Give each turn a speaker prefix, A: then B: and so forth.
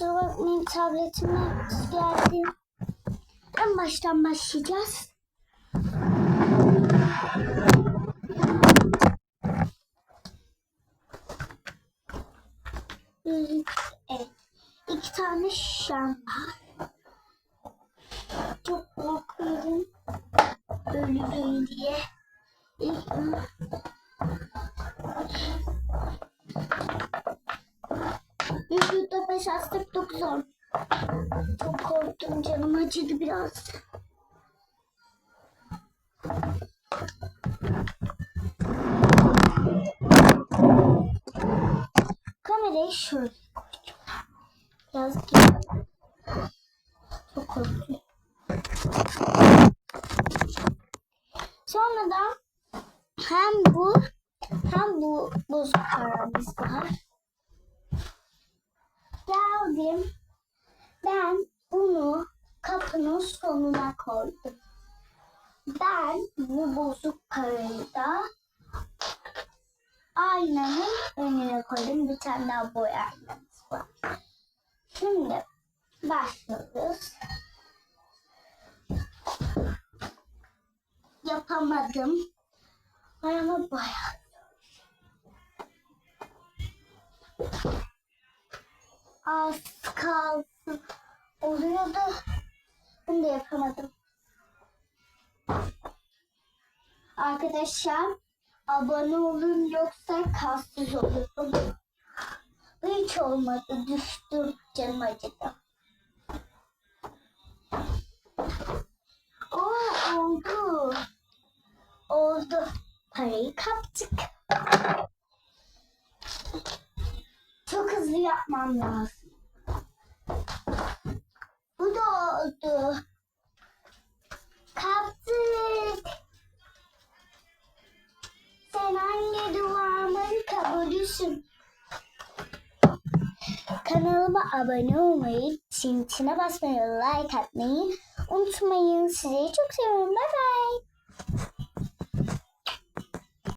A: Kusura bakmayın tabletime geldi. En baştan başlayacağız. Evet. İki tane şam var. Çok korkuyorum. Ölürüm diye. İlk Beş astık dokuz on. Çok korktum canım acıdı biraz. Kamerayı şöyle koyacağım. Biraz geri. Çok korktum. Sonradan hem bu hem bu bozuk paramız var. Geldim. Ben bunu kapının sonuna koydum. Ben bu bozuk parayı da aynanın önüne koydum. Bir tane daha boy aynamız var. Şimdi başlıyoruz. Yapamadım. Ayağıma bayağı az kalsın oluyordu. Ben de yapamadım. Arkadaşlar abone olun yoksa kassız olurum. Hiç olmadı. Düştüm. Canım acıdı. Oo, oldu. Oldu. Parayı kaptık. Çok hızlı yapmam lazım. Oldu. Kaptık. Sen hangi duamın kabulüsün? Kanalıma abone olmayı, çintine basmayı, like atmayı unutmayın. Sizi çok seviyorum. Bye bye.